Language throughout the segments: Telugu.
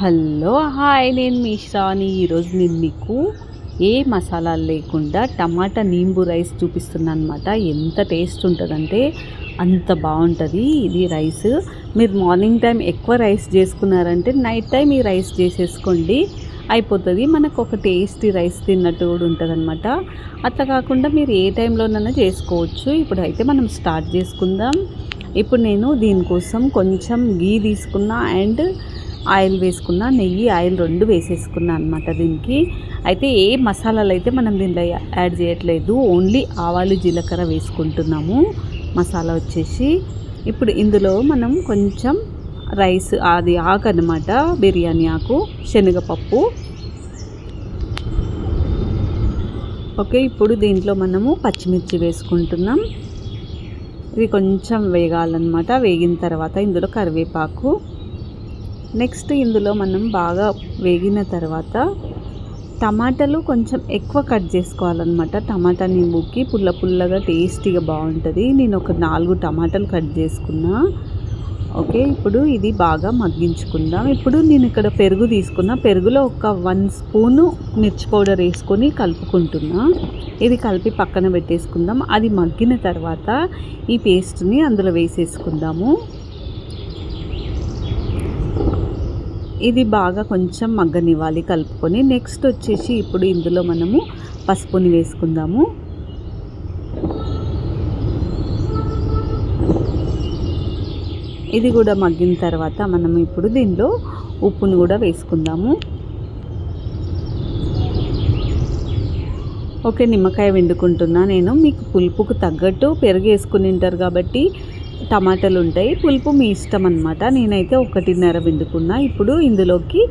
హలో హాయ్ నేను మీషాని ఈరోజు నేను మీకు ఏ మసాలాలు లేకుండా టమాటా నింబు రైస్ చూపిస్తున్నాను అనమాట ఎంత టేస్ట్ ఉంటుందంటే అంత బాగుంటుంది ఇది రైస్. మీరు మార్నింగ్ టైం ఎక్కువ రైస్ చేసుకున్నారంటే నైట్ టైం ఈ రైస్ చేసేసుకోండి. అయిపోతుంది. మనకు ఒక టేస్టీ రైస్ తిన్నట్టు కూడా ఉంటుందన్నమాట. అట్లా కాకుండా మీరు ఏ టైంలోనైనా చేసుకోవచ్చు. ఇప్పుడు అయితే మనం స్టార్ట్ చేసుకుందాం. ఇప్పుడు నేను దీనికోసం కొంచెం గీ తీసుకున్నా అండ్ ఆయిల్ వేసుకున్న నెయ్యి ఆయిల్ రెండు వేసేసుకున్నా అనమాట దీనికి. అయితే ఏ మసాలాలు అయితే మనం దీనిలో యాడ్ చేయట్లేదు ఓన్లీ ఆవాలు జీలకర్ర వేసుకుంటున్నాము. మసాలా వచ్చేసి ఇప్పుడు ఇందులో మనం కొంచెం రైస్ అది ఆకు అనమాట బిర్యానీ ఆకు శనగపప్పు. ఓకే ఇప్పుడు దీంట్లో మనము పచ్చిమిర్చి వేసుకుంటున్నాం. ఇది కొంచెం వేగాలన్నమాట. వేగిన తర్వాత ఇందులో కరివేపాకు నెక్స్ట్ ఇందులో మనం బాగా వేగిన తర్వాత టమాటాలు కొంచెం ఎక్కువ కట్ చేసుకోవాలన్నమాట. టమాటా నింబుకి పుల్ల పుల్లగా టేస్టీగా బాగుంటుంది. నేను ఒక నాలుగు టమాటాలు కట్ చేసుకున్నా. ఓకే ఇప్పుడు ఇది బాగా మగ్గించుకుందాం. ఇప్పుడు నేను ఇక్కడ పెరుగు తీసుకున్నా. పెరుగులో ఒక వన్ స్పూను మిర్చి పౌడర్ వేసుకొని కలుపుకుంటున్నా. ఇది కలిపి పక్కన పెట్టేసుకుందాం. అది మగ్గిన తర్వాత ఈ పేస్ట్ని అందులో వేసేసుకుందాము. ఇది బాగా కొంచెం మగ్గనివ్వాలి కలుపుకొని. నెక్స్ట్ వచ్చేసి ఇప్పుడు ఇందులో మనము పసుపుని వేసుకుందాము. ఇది కూడా మగ్గిన తర్వాత మనం ఇప్పుడు దీనిలో ఉప్పును కూడా వేసుకుందాము. ఓకే నిమ్మకాయ వండుకుంటున్నా నేను. మీకు పులుపుకు తగ్గట్టు పెరుగు వేసుకుని ఉంటారు కాబట్టి టమాటాలు ఉంటాయి. పులుపు మీ ఇష్టం అనమాట నేనైతే ఒకటిన్నర వండుకున్నా ఇప్పుడు ఇందులోకి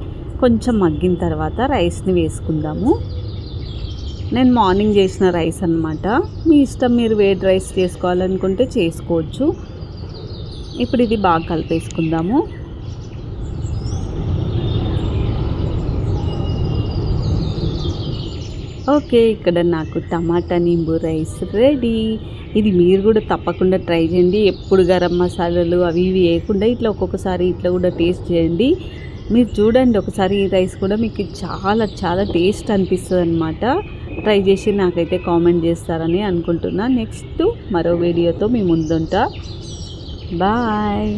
కొంచెం మగ్గిన తర్వాత రైస్ని వేసుకుందాము. నేను మార్నింగ్ చేసిన రైస్ అనమాట మీ ఇష్టం మీరు వేడి రైస్ చేసుకోవాలనుకుంటే చేసుకోవచ్చు. ఇప్పుడు ఇది బాగా కలిపేసుకుందాము. ఓకే ఇక్కడ నాకు టమాటా నింబు రైస్ రెడీ. ఇది మీరు కూడా తప్పకుండా ట్రై చేయండి. ఎప్పుడు గరం మసాలాలు అవి ఇవి వేయకుండా ఇట్లా ఒక్కొక్కసారి ఇట్లా కూడా టేస్ట్ చేయండి. మీరు చూడండి ఒకసారి ఈ రైస్ కూడా మీకు చాలా చాలా టేస్ట్ అనిపిస్తుంది అనమాట ట్రై చేసి నాకైతే కామెంట్ చేస్తారని అనుకుంటున్నా. నెక్స్ట్ మరో వీడియోతో మీ ముందుంటా. బాయ్.